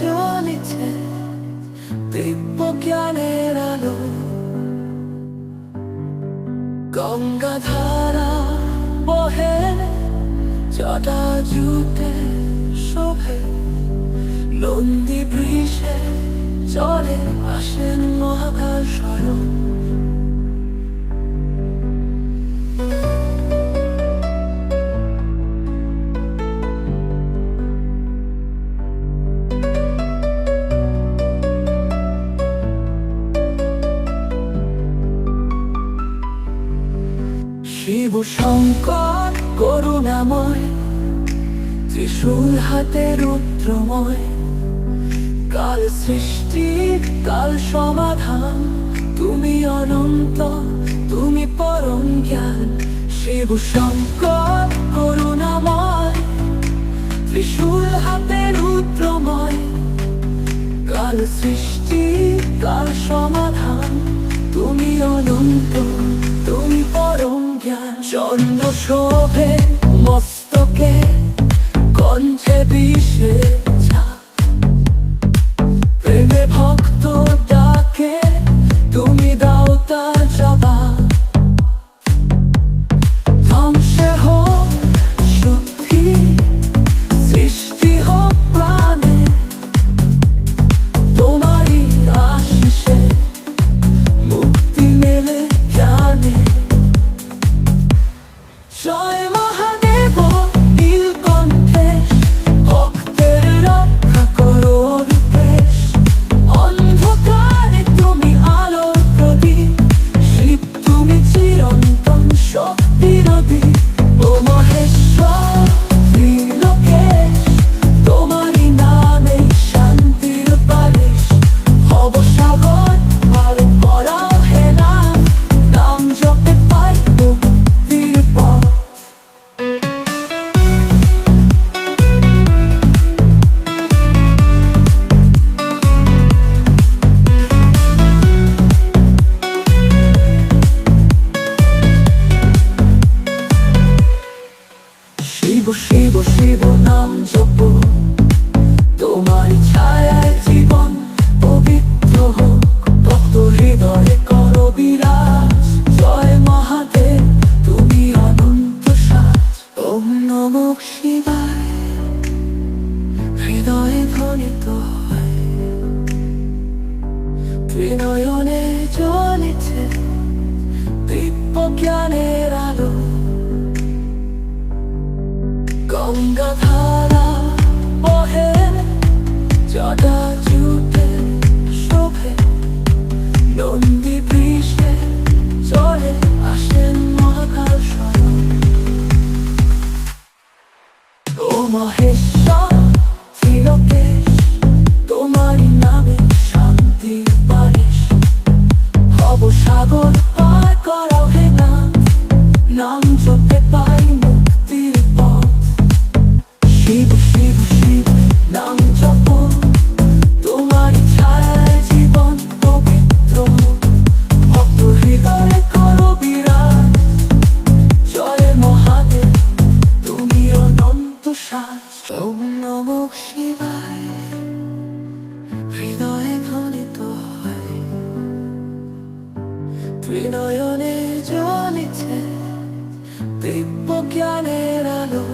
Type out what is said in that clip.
জ্বলেছে দিব্য জ্ঞানের আলো গঙ্গাধারা বহে জটা জুটে শোভে। নন্দী বৃষে চলে আসেন মহাকাল স্বয়ং শিব শঙ্কর করুণাময়, ত্রিশূল হাতে রুদ্রময়। কাল সৃষ্টি কাল সমাধান, তুমি অনন্ত, তুমি পরম জ্ঞান। শিব শঙ্কর করুণাময়, ত্রিশূল হাতে রুদ্রময়। কাল সৃষ্টি কাল সমাধান, তুমি অনন্ত, তুমি পরম চন্দ্র শোভে মস্তকে কণ্ঠে বিষে জয় শিব শিব শিব নাম জপ। তোমার ছায়ায় জীবন পবিত্র হোক, ভক্ত হৃদয়ে কর বিরাজ। জয় মহাদেব, তুমি অনন্ত সাজ। ওম নমঃ শিবায়, হৃদয়ে ধ্বনিত হয়। ত্রিনয়নে জ্বলেছে দিব্য জ্ঞানের গঙ্গাধারা বহে জটা জুটে শোভে। নন্দী বৃষে চলে আসেন মহাকাল স্বয়ং ও মহেশ্বর, ত্রিলোকেশ, তোমারই নামে শান্তি বারিশ। ভব সাগর পার ত্রিনয়নে জ্বলিছে দিব্য জ্ঞানের আলো।